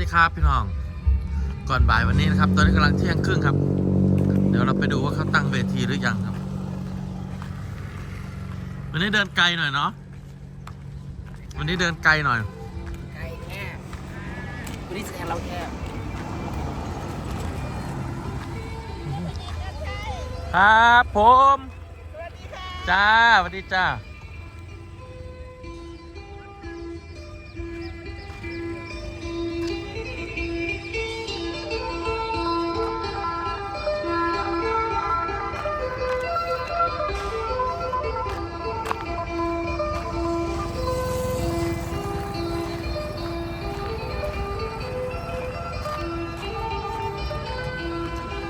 ดีครับพี่น้อง ก่อนบ่ายวันนี้นะครับ ตอนนี้กำลังเที่ยงครึ่งครับ เดี๋ยวเราไปดูว่าเขาตั้งเวทีหรือยังครับ วันนี้เดินไกลหน่อยเนาะ วันนี้เดินไกลหน่อย ไก่แคบวันนี้แสดงเราแคบครับผมจ้าสวัสดีจ้า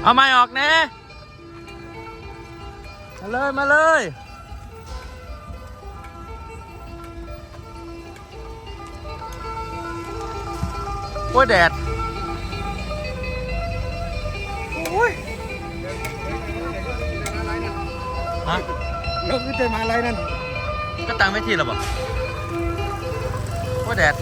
เอาไม้ออกแน่มาเลย มาเลย โอ้ยแดด โอ้ยฮะแล้วคือจะมาอะไรนั่น ก็ตังไม่ทีหรอบอกโอ้ยแดด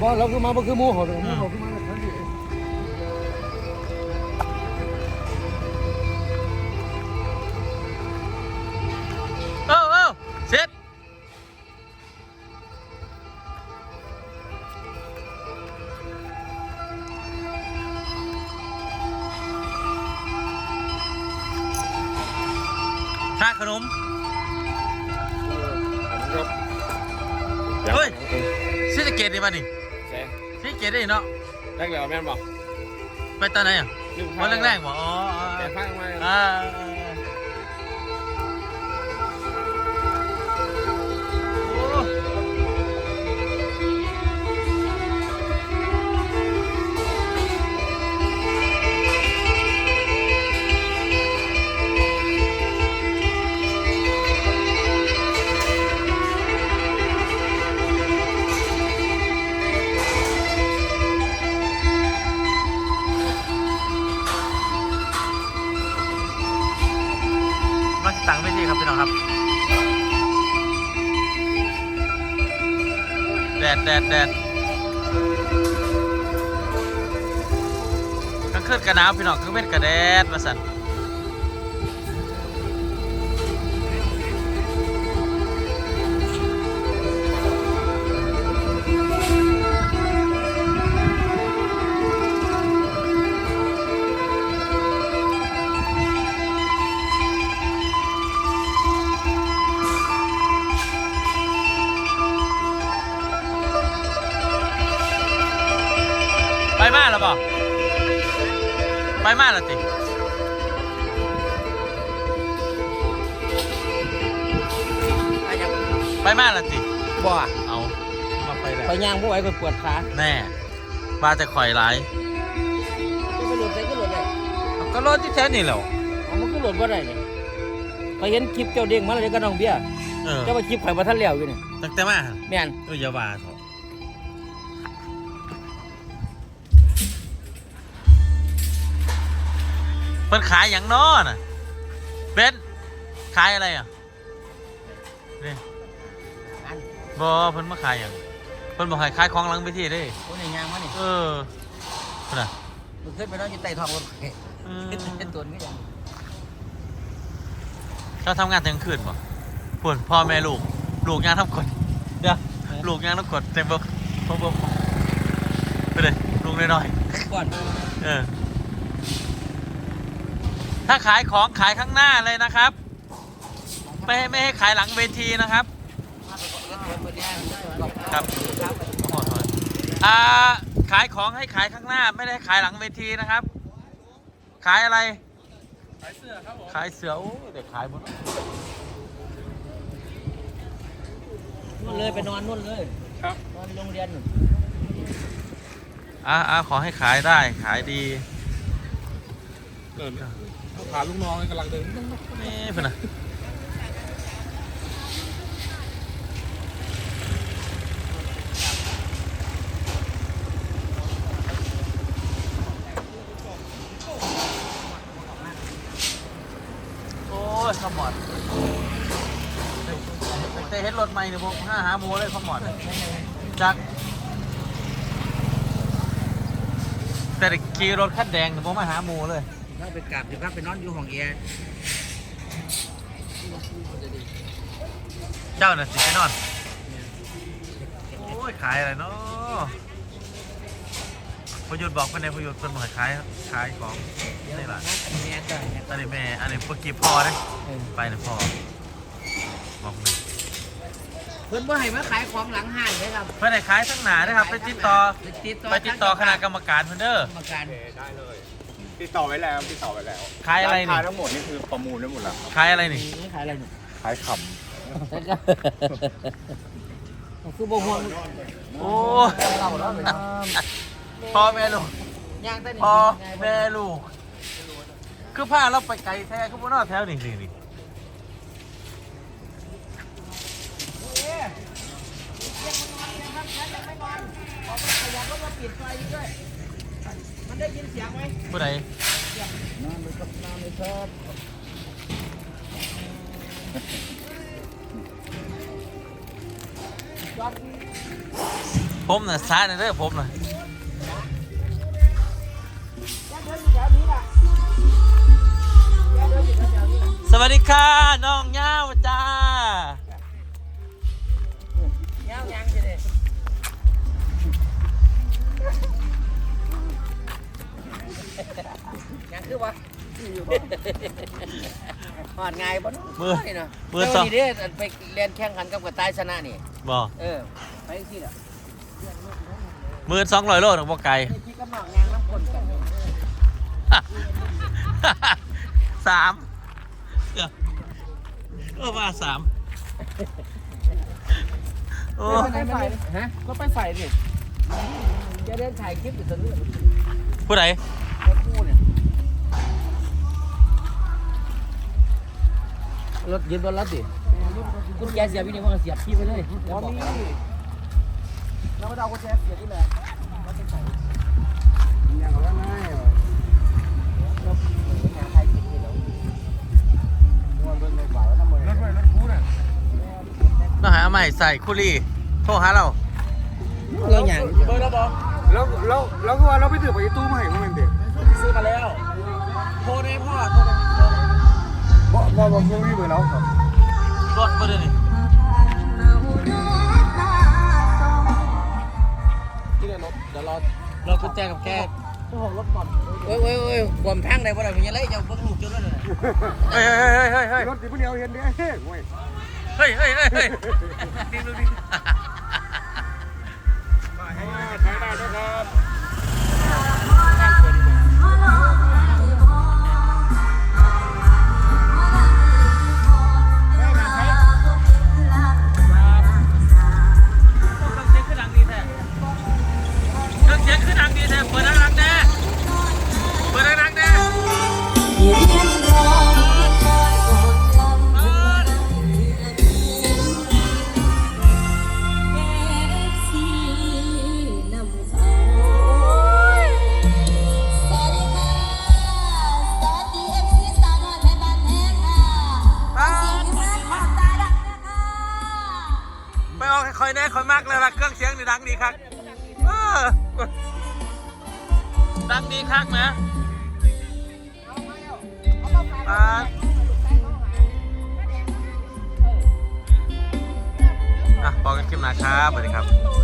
บอลเราคือมาบ่คือหมูเขาเลยหมูเขาคือมาทันทีเออเออเสร็จค่าขนมครับเฮ้ยซีสะเกตดีป่ะนี่แซ่ซีสะ เกตได้เนาะแรกเลยแม่นบอกไปตอนไหนอะวันแรกๆบอกอ๋ออ๋อแต่พังมาอ่า ดดแดดแดดกลางคืนกระหนาวพี่น้องกลางเว้นกระแดดมาสั่น มาแล้วบ่ไปมาแล้วติไปยังไปมาแล้วติบ่เอามาไปแล้วไปย่างผู้ไหวก็ปวดขาแน่มาแต่ข่อยหลายจะไปหลุดไปก็หลุดเลยเอาก็รถที่แท้นี่แหล้วเอามันก็หลุดบ่ได้เนี่ยไปเห็นคลิปเจ้าเด้งมาเลยก็น้องเบี้ยเออเจ้าว่าคลิปข่อยบ่ทันแล้วอยู่นี่ตั้งแต่มาหั่นแม่นเอออย่าว่าเถอะ เพิ่นขายอย่างน้อน่ะเบนขายอะไรอะนี่อันบอเพิ่นมาขายอย่างเพิ่นบอกให้ขายของหลังไปที่เด้โอ้ยย่างมานี่เออเพิ่นน่ะมันขึ้นไปนอนอยู่ใต้ท้องรถไฟอืมเป็นตัวนี้ยังเราทำงานถึงคืนบ่พุ่นพ่อแม่ลูกลูกงานทำกดเดี๋ยวลูกงานทำกดเต็มบ่บ่บ่ไปเลยลูกน้อยก่อนๆเออ ถ้าขายของขายข้างหน้าเลยนะครับ ไม่ให้ไม่ให้ขายหลังเวทีนะครับ ครับโอ้โหอ่าขายของให้ขายข้างหน้า ไม่ได้ขายหลังเวทีนะครับ ขายอะไร ขายเสื้อครับผมขายเสื้อโอ้ยเด็กขายหมดนู่นเลยไปนอนนู่นเลยครับนอนโรงเรียนนู่นอ่าอ่าขอให้ขายได้ขายดี เดินขาลูกน้องกำลังเดินนี่เพื่อนนะโอ้ยขมอดได้แต่เห็นรถใหม่เนี่ยผมห้าหาโมเลยพ่อหมอดจากแต่ขี่รถคันแดงเนี่ยผมมาหาโมเลย ถ้าไปกราบสิครับไปนอนอยู่ห้องแอร์เจ้าน่ะสิไปนอน โอ้ยขายอะไรเนาะพยุทธบอกไปในพยุทธเพิ่นบอกให้ขายขายของนี่ล่ะแม่จ้ะอันนี้แม่อันนี้เมื่อกี้พ่อเด้ไปนะพ่อบอกหนึ่งเพิ่นบ่ให้มาขายของหลังห้างเลยครับเพื่อนให้ขายทั้งหนานะครับ ไปติดต่อไปติดต่อไปติดต่อคณะกรรมการเพิ่นเด้อกรรมการได้เลย ติดต่อไว้แล้วติดต่อไว้แล้วขายอะไรนี่ราคาทั้งหมดนี่คือประมูลได้หมดแล้วครับขายอะไรนี่นี่ขายอะไรหนูขายขคือบ่ห่วงโอ้เก่าแล้วเลยพ่อแม่ลูกย่างแต่นี่พ่อแม่ลูกคือพาเราไปไกลแท้คือบ่นอแถวนี่นี่นี่มันได้ยิ นเสียงไหมผู้ใดน้ำเลยครับน้ำเลยครับผมน่ะซ้ายน่ะเด้อผมน่ะสวัสดีค่ะ น้องย่า หอดง่ายบ่มือนี่เนาะมือแต่สอวังนนี้เด้อไปเรียนแข่งขันกับกระต่ายชนะนี่บอกเออ ไปที่ละมือสองร้อยโลหนึ่งบ่ไกลในที่กำลังงานน้ำคนกันสามเออเออว่าสามโอ้ไปไฟฮะก็ไปไฟดิจะเดินถ่ายคลิปอยู่ตรงนี้ ผู้ใด รถกู้เนี่ย รถยืนบนรถดิคุณแกเสียบพี่นี่ว่าเสียบพี่ไปเลยแล้วบอกเราไม่เอากุญแจเสียบที่เลยำอย่างว่าง่ายเราถ่ายคลิปนี่แล้วมันเป็นในฝ่ายแล้วทำไมรถไฟรถคูน่ะต้องหาใหม่ใส่คุรีโทรหาเราเราอย่างเบอร์เราบอกแล้วแล้วแล้วก็ว่าเราไปถือไปตู้มาให้พวกมันเด็ก บ่บ่บ่พวกนี้เบอร์เราครับรถมาเลยนี่ที่เนี่ยรถเดี๋ยวเราเรากุญแจกับแกเอ้ยเอ้ยเอ้ยความแพงได้บ่ได้เป็นยังไงเจ้าเบิ่งลูกจนแล้วน่ะเฮ้ยเฮ้ยเฮ้ยเฮ้ยรถที่พวกนี้เอาเห็นดิเฮ้ยเว้ยเฮ้ยเฮ้ยเฮ้ยเฮ้ยดิดูดิมาให้ใช้ได้นะครับ เออกให้คอยแน่คอยมากเลยละเครื่องเสียงนี่ดังดีครับเออดังดีคักนะปาอะพอกันคลิปหน้าครับสวัสดีครับ